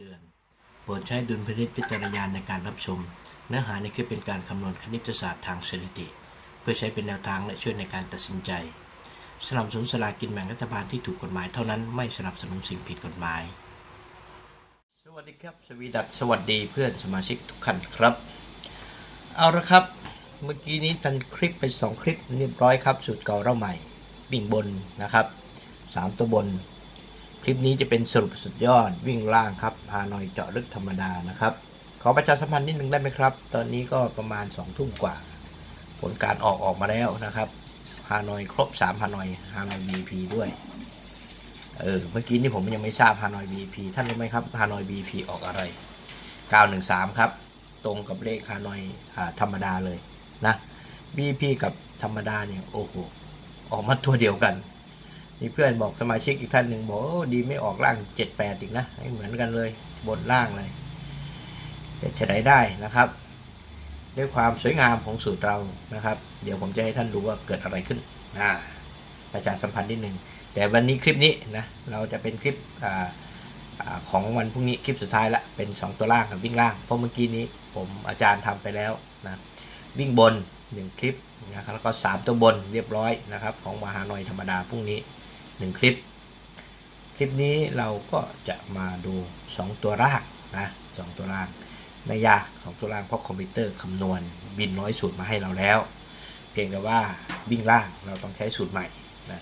ตือน โปรดใช้ดุลพินิจพิจารณาในการรับชม เนื้อหาในคลิปเป็นการคำนวณคณิตศาสตร์ทางสถิติ เพื่อใช้เป็นแนวทางและช่วยในการตัดสินใจสนับสนุนสลากินแบ่งรัฐบาลที่ถูกกฎหมายเท่านั้นไม่สนับสนุนสิ่งผิดกฎหมาย สวัสดีครับ สวีดัสสวัสดีเพื่อนสมาชิกทุกท่านครับ เอาละครับ เมื่อกี้นี้ทันคลิปไป 2 คลิปเรียบร้อยครับ สูตรเก่าเราใหม่วิ่งบนนะครับ 3 ตัวบน คลิปนี้จะเป็นสรุปสุดยอดวิ่งล่างครับฮานอยเจาะลึกธรรมดานะครับ ขอประชาสัมพันธ์นิดนึงได้ไหมครับ ตอนนี้ก็ประมาณ2ทุ่มกว่า ผลการออกออกมาแล้วนะครับฮานอยครบ3ฮานอยฮานอย BP ด้วย เออเมื่อกี้นี่ผมยังไม่ทราบฮานอย BP ท่านรู้ไหมครับฮานอย BP ออกอะไร 913 ครับ ตรงกับเลขฮานอยอธรรมดาเลยนะ BP กับธรรมดาเนี่ยโอ้โหออกมาตัวเดียวกัน มีเพื่อนบอกสมาชิกอีกท่านหนึ่งบอกอดีไม่ออกล่าง78อีกนะเหมือนกันเลยบนล่างเลยแต่จะได้ได้นะครับ ด้วยความสวยงามของสูตรเรานะครับ เดี๋ยวผมจะให้ท่านรู้ว่าเกิดอะไรขึ้นอ่าประชาสัมพันธ์นิดหนึ่งแต่วันนี้คลิปนี้นะเราจะเป็นคลิปออของวันพรุ่งนี้คลิปสุดท้ายละเป็น 2 ตัวล่างกับวิ่งล่างเพราะเมื่อกี้นี้ผมอาจารย์ทำไปแล้วนะวิ่งบน 1 คลิปนะครับแล้วก็ 3 ตัวบนเรียบร้อยนะครับของมหาหน่อยธรรมดาพรุ่งนี้ 1คลิป คลิปนี้เราก็จะมาดู 2 ตัวล่างนะสองตัวล่างไม่ยากสองตัวล่างเพราะคอมพิวเตอร์คำนวณบินร้อยสูตรมาให้เราแล้ว เพียงแต่ว่าวิ่งล่างเราต้องใช้สูตรใหม่นะ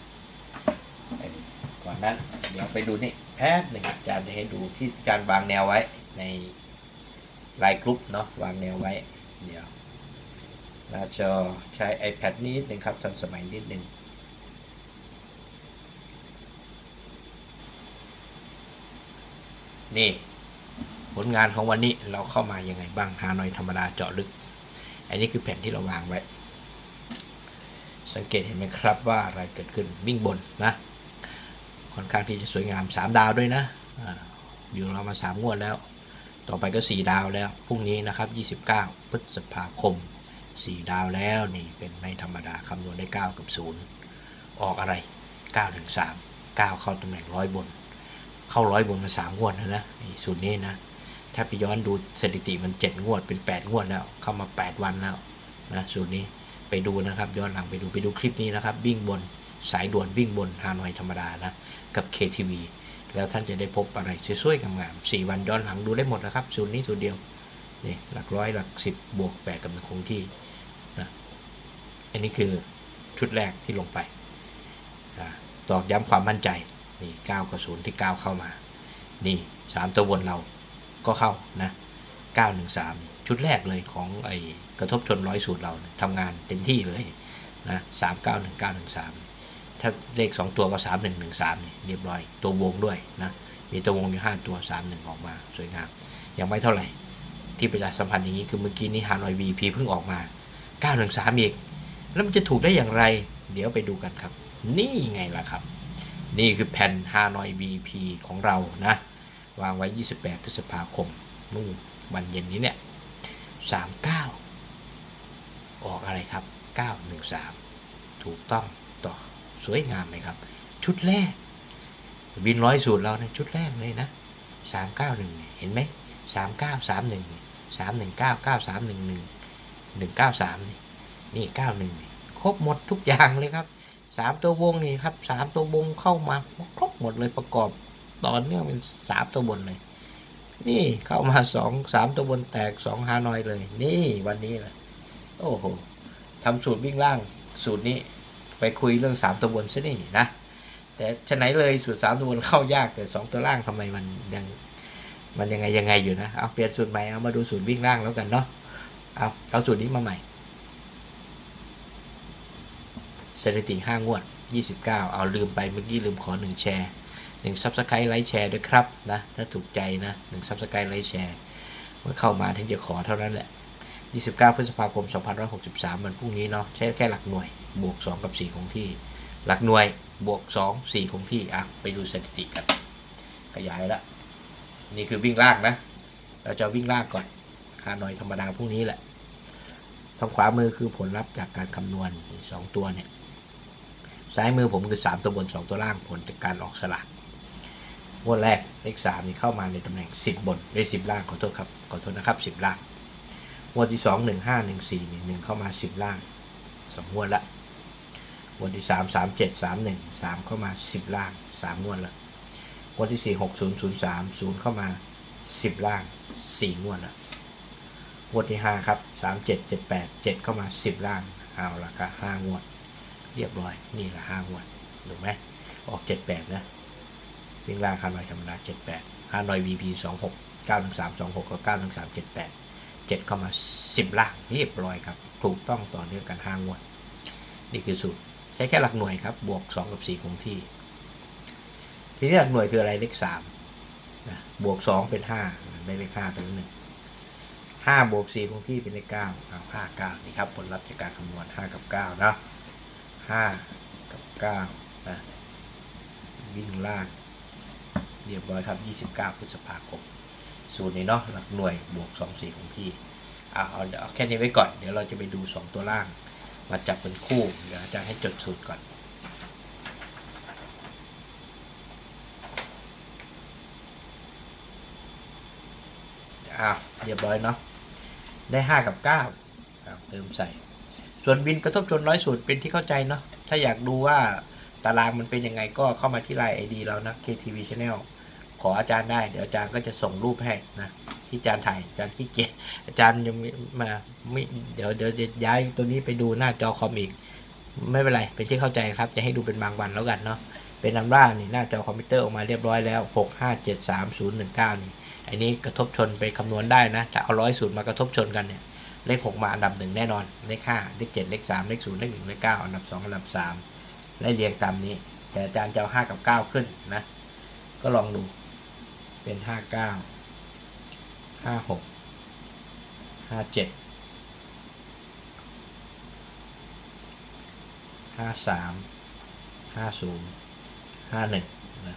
ก่อนนั้นเดี๋ยวไปดูนี่แป๊บหนึ่งอาจารย์จะให้ดูที่อาจารย์วางแนวไว้ในไลน์กรุ๊ปเนาะวางแนวไว้เดี๋ยวหน้าจอใช้ iPad นิดนึงครับทันสมัยนิดนึง นี่ผลงานของวันนี้เราเข้ามายังไงบ้างฮานอยธรรมดาเจาะลึก อันนี้คือแผนที่เราวางไว้ สังเกตเห็นไหมครับว่าอะไรเกิดขึ้นวิ่งบนนะ ค่อนข้างที่จะสวยงาม 3 ดาวด้วยนะอยู่เรามา 3 งวดแล้ว ต่อไปก็ 4 ดาวแล้ว พรุ่งนี้นะครับ 29 พฤษภาคม 4 ดาวแล้วนี่เป็นในธรรมดาคำนวณได้ 9 กับ 0 ออกอะไร 9 ถึง 3 9 เข้าตำแหน่งร้อยบน เข้าร้อยบนมาสามงวดแล้วนะสูตรนี้นะ ถ้าไปย้อนดูสถิติมันเจ็ดงวดเป็นแปดงวดแล้ว เข้ามาแปดวันแล้วนะสูตรนี้ไปดูนะครับย้อนหลังไปดูไปดูคลิปนี้นะครับ วิ่งบนสายด่วนวิ่งบนฮานอยธรรมดานะ กับ KTV แล้วท่านจะได้พบอะไรสวยๆงามๆสี่วันย้อนหลังดูได้หมดนะครับสูตรนี้สูตรเดียวนี่หลักร้อยหลักสิบบวกแปดกับหนึ่งคงที่นะอันนี้คือชุดแรกที่ลงไปตอกย้ำความมั่นใจ นี่เก้ากับศูนย์ที่เก้าเข้ามา นี่สามตัวบนเราก็เข้านะเก้าหนึ่งสามชุดแรกเลยของไอ้กระทบชนร้อยสูตรเราทำงานเต็มที่เลยนะสามเก้าหนึ่งเก้าหนึ่งสามถ้าเลขสองตัวก็สามหนึ่งหนึ่งสามนี่เรียบร้อย ตัววงด้วยนะมีตัววงอยู่ห้าตัวสามหนึ่งออกมาสวยงามยังไม่เท่าไหร่ ที่ประชาสัมพันธ์อย่างนี้คือเมื่อกี้นี้ฮานอยวีพีเพิ่งออกมาเก้าหนึ่งสามอีก แล้วมันจะถูกได้อย่างไร เดี๋ยวไปดูกันครับ นี่ไงล่ะครับ นี่คือแผ่นฮานอย BP ของเรานะ วางไว้ 28 พฤษภาคมนู่นวันเย็นนี้เนี่ย 39 ออกอะไรครับ 913 ถูกต้องต่อสวยงามไหมครับ ชุดแรก บินร้อยสูตรเรานะชุดแรกเลยนะ 391 เห็นไหม 3931 319 9311 193 นี่ 91 ครบหมดทุกอย่างเลยครับ สามตัววงนี่ครับสามตัววงเข้ามาครบหมดเลยประกอบต่อเนื่องเป็นสามตัวบนเลย นี่เข้ามาสองสามตัวบนแตกสองฮานอยเลย นี่วันนี้เลยโอ้โหทำสูตรวิ่งล่างสูตรนี้ไปคุยเรื่องสามตัวบนซะนี่นะแต่ฉไหนเลยสูตรสามตัวบนเข้ายากแต่สองตัวล่างทำไมมันยังมันยังไงยังไงอยู่นะเอาเปลี่ยนสูตรใหม่เอามาดูสูตรวิ่งล่างแล้วกันเนาะเอาเอาสูตรนี้มาใหม่ สถิติ 5 งวด 29 เอาลืมไปเมื่อกี้ลืมขอ 1 แชร์1 Subscribe ไลค์แชร์ด้วยครับนะถ้าถูกใจนะ1 Subscribe ไลค์แชร์เมื่อเข้ามาถึงจะขอเท่านั้นแหละ 29 พฤษภาคม 2563 มันพรุ่งนี้เนาะใช้แค่หลักหน่วย บวก 2 กับ 4 ของที่ หลักหน่วยบวก 2 4 ของที่อะไปดูสถิติกัน ขยายละนี่คือวิ่งลางนะ เราจะวิ่งลางก่อนฮานอยธรรมดาพรุ่งนี้แหละทางขวามือคือผลลัพธ์จากการคำนวณสองตัวเนี่ย ซ้ายมือผมคือ 3 ตัวบน 2 ตัวล่างผลจากการออกสลากงวดแรกเลขสามนี่เข้ามาในตำแหน่งสิบบนในสิบล่างขอโทษครับขอโทษนะครับสิบล่างงวดที่สองหนึ่งห้าหนึ่งสี่หนึ่งเข้ามาสิบล่างสองงวดละงวดที่สามสามเจ็ดสามหนึ่งสามเข้ามาสิบล่างสามงวดละงวดที่สี่หกศูนย์ศูนย์สามศูนย์เข้ามาสิบล่างสี่งวดละงวดที่ห้าครับสามเจ็ดเจ็ดแปดเจ็ดเข้ามาสิบล่างเอาละครับห้างวด เรียบร้อย นี่แหละห้างวดถูกไหมออกเจ็ดแปดนะวิ่งล่างฮานอยธรรมดาเจ็ดแปดฮานอยบีพีสองหกเก้าหนึ่งสามสองหกกับเก้าหนึ่งสามเจ็ดแปดเจ็ดเข้ามาสิบล่างเรียบร้อยครับ ถูกต้องต่อเนื่องกันห้างวด นี่คือสูตร ใช้แค่หลักหน่วยครับ บวกสองกับสี่คงที่ ทีนี้หลักหน่วยคืออะไรเลขสามนะบวกสองเป็นห้าได้เลขห้าเป็นหนึ่งห้าบวกสี่คงที่เป็นเลขเก้าเอาห้าเก้านี่ครับผลลัพธ์จากการคำนวณห้ากับเก้าเนาะ ห้ากับเก้านะวิ่งล่าง เรียบร้อยครับ29พฤษภาคมสูตรนี้เนาะหลักหน่วยบวก2 4ของที่เอาเอาเดี๋ยวเอาแค่นี้ไว้ก่อน เดี๋ยวเราจะไปดู2ตัวล่าง มาจับเป็นคู่ เดี๋ยวอาจารย์ให้จดสูตรก่อนอ้าวเรียบร้อยเนาะได้ 5 กับ9อ้าเติมใส่ ส่วนวินกระทบชนร้อยสูตรเป็นที่เข้าใจเนาะถ้าอยากดูว่าตารางมันเป็นยังไงก็เข้ามาที่ไลน์ไอดีเรานะ KTV Channel ขออาจารย์ได้ เดี๋ยวอาจารย์ก็จะส่งรูปให้นะที่อาจารย์ถ่ายอาจารย์ขี้เกียจอาจารย์ยังมาไม่เดี๋ยวเดี๋ยวจะย้ายตัวนี้ไปดูหน้าจอคอมอีก ไม่เป็นไรเป็นที่เข้าใจครับ จะให้ดูเป็นบางวันแล้วกันเนาะเป็นนันว่านี่หน้าจอคอมพิวเตอร์ออกมาเรียบร้อยแล้ว6 5 7 3 0 1 9นี่อันนี้กระทบชนไปคำนวณได้นะถ้าเอาร้อยสูตรมากระทบชนกันเนี่ย เลข 6 มาอันดับหนึ่งแน่นอน เลข 5 เลข 7 เลข 3 เลข 0 เลข 1 เลข 9 อันดับ 2 อันดับ 3 ไล่เรียงตามนี้ แต่อาจารย์จะเอา5กับ 9 ขึ้นนะ ก็ลองดู เป็น 5 9 5 6 5 7 5 3 5 0 5 1นะ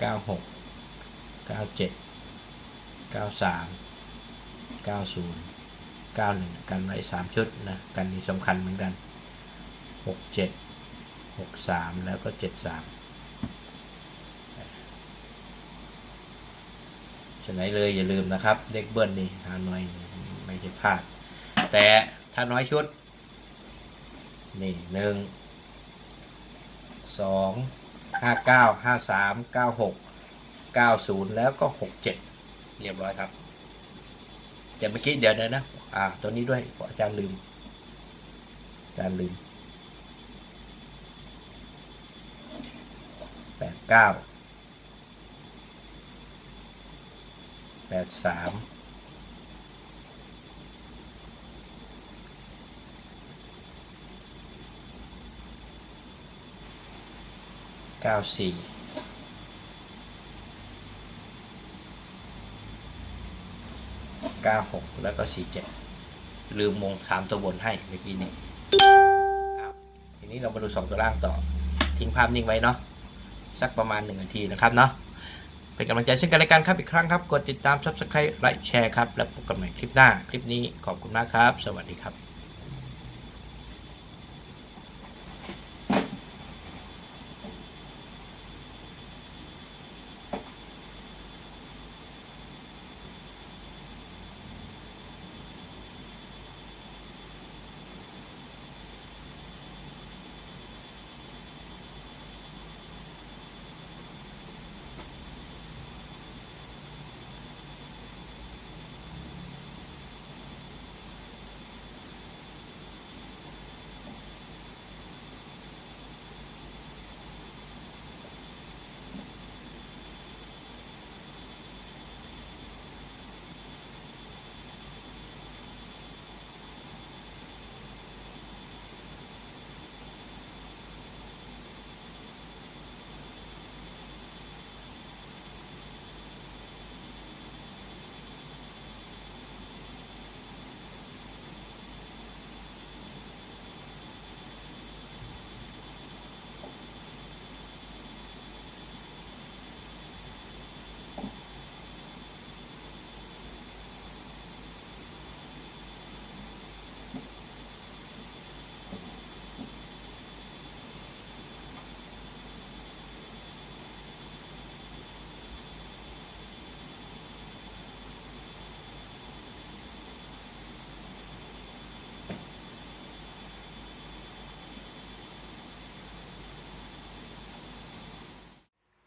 9 6 9 7 9 3 90 91 กันไว้3ชุดนะ กันนี้สำคัญเหมือนกัน 67 63 แล้วก็ 73ฉะนั้นเลยอย่าลืมนะครับ เลขเบิ้ลนี่หาน้อยไม่ใช่พลาด แต่ถ้าน้อยชุด นี่หนึ่งสองห้าเก้าห้าสามเก้าหกเก้าศูนย์แล้วก็หกเจ็ดเรียบร้อยครับ เดี๋ยวเมื่อกี้เดี๋ยวนะนะ อ่า ตัวนี้ด้วยอาจารย์ลืม อาจารย์ลืมแปดเก้าแปดสามเก้าสี่ เก้าหกแล้วก็สี่เจ็ดลืมมงสามตัวบนให้เมื่อกี้นี้ครับทีนี้เรามาดูสองตัวล่างต่อ ทิ้งภาพนิ่งไว้เนาะสักประมาณหนึ่งนาทีนะครับเนาะเป็นกำลังใจเช่นกันรายการครับอีกครั้งครับ กดติดตาม subscribe ไลค์แชร์ครับ แล้วพบกันใหม่คลิปหน้า คลิปนี้ขอบคุณมากครับ สวัสดีครับ